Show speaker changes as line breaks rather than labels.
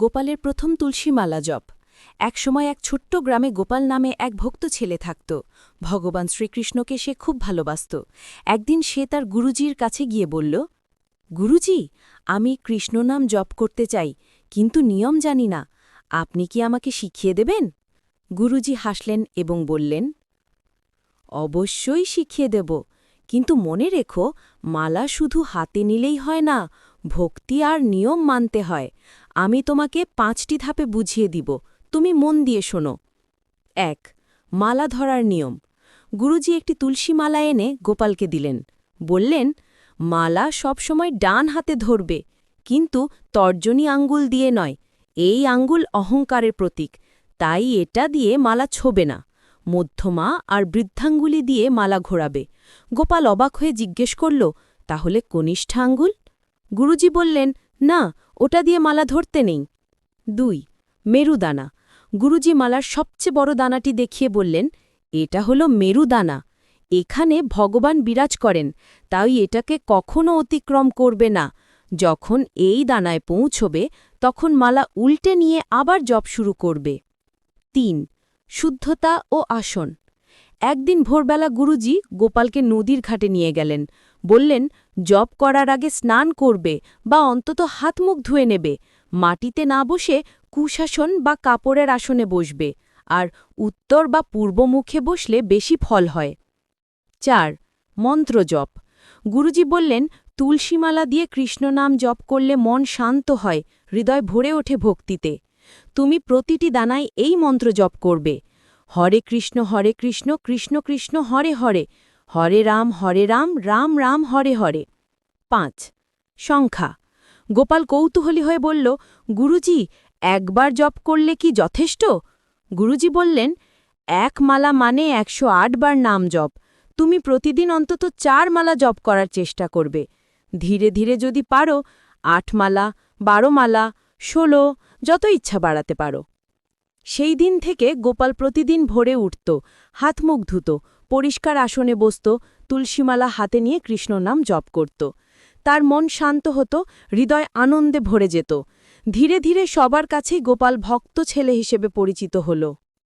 গোপালের প্রথম তুলসী মালা জপ একসময় এক ছোট্ট গ্রামে গোপাল নামে এক ভক্ত ছেলে থাকত ভগবান শ্রীকৃষ্ণকে সে খুব ভালোবাসত একদিন সে তার গুরুজির কাছে গিয়ে বলল গুরুজি আমি কৃষ্ণ নাম জপ করতে চাই কিন্তু নিয়ম জানি না আপনি কি আমাকে শিখিয়ে দেবেন গুরুজি হাসলেন এবং বললেন অবশ্যই শিখিয়ে দেব কিন্তু মনে রেখো মালা শুধু হাতে নিলেই হয় না ভক্তি আর নিয়ম মানতে হয় আমি তোমাকে পাঁচটি ধাপে বুঝিয়ে দিব তুমি মন দিয়ে শোনো এক মালা ধরার নিয়ম গুরুজি একটি তুলসী মালা এনে গোপালকে দিলেন বললেন মালা সবসময় ডান হাতে ধরবে কিন্তু তর্জনী আঙ্গুল দিয়ে নয় এই আঙ্গুল অহংকারের প্রতীক তাই এটা দিয়ে মালা ছোবে না মধ্যমা আর বৃদ্ধাঙ্গুলি দিয়ে মালা ঘোরাবে গোপাল অবাক হয়ে জিজ্ঞেস করল তাহলে কনিষ্ঠা আঙ্গুল গুরুজি বললেন না ওটা দিয়ে মালা ধরতে নেই দুই মেরুদানা গুরুজি মালার সবচেয়ে বড় দানাটি দেখিয়ে বললেন এটা হলো মেরুদানা এখানে ভগবান বিরাজ করেন তাই এটাকে কখনো অতিক্রম করবে না যখন এই দানায় পৌঁছবে তখন মালা উল্টে নিয়ে আবার জব শুরু করবে তিন শুদ্ধতা ও আসন একদিন ভোরবেলা গুরুজি গোপালকে নদীর ঘাটে নিয়ে গেলেন বললেন জব করার আগে স্নান করবে বা অন্তত হাত মুখ ধুয়ে নেবে মাটিতে না বসে কুশাসন বা কাপড়ের আসনে বসবে আর উত্তর বা পূর্ব মুখে বসলে বেশি ফল হয় চার মন্ত্র জপ গুরুজি বললেন তুলসীমালা দিয়ে কৃষ্ণ নাম জপ করলে মন শান্ত হয় হৃদয় ভরে ওঠে ভক্তিতে তুমি প্রতিটি দানায় এই মন্ত্র জপ করবে হরে কৃষ্ণ হরে কৃষ্ণ কৃষ্ণ কৃষ্ণ হরে হরে হরে রাম হরে রাম রাম রাম হরে হরে পাঁচ সংখ্যা গোপাল কৌতূহলী হয়ে বলল গুরুজি একবার জপ করলে কি যথেষ্ট গুরুজি বললেন এক মালা মানে একশো বার নাম জপ তুমি প্রতিদিন অন্তত চার মালা জপ করার চেষ্টা করবে ধীরে ধীরে যদি পারো আট মালা বারো মালা ষোলো যত ইচ্ছা বাড়াতে পারো সেই দিন থেকে গোপাল প্রতিদিন ভোরে উঠত হাতমুখ ধুত পরিষ্কার আসনে বসত তুলসীমালা হাতে নিয়ে কৃষ্ণ নাম জপ করত তার মন শান্ত হতো হৃদয় আনন্দে ভরে যেত ধীরে ধীরে সবার কাছেই গোপাল ভক্ত ছেলে হিসেবে পরিচিত হল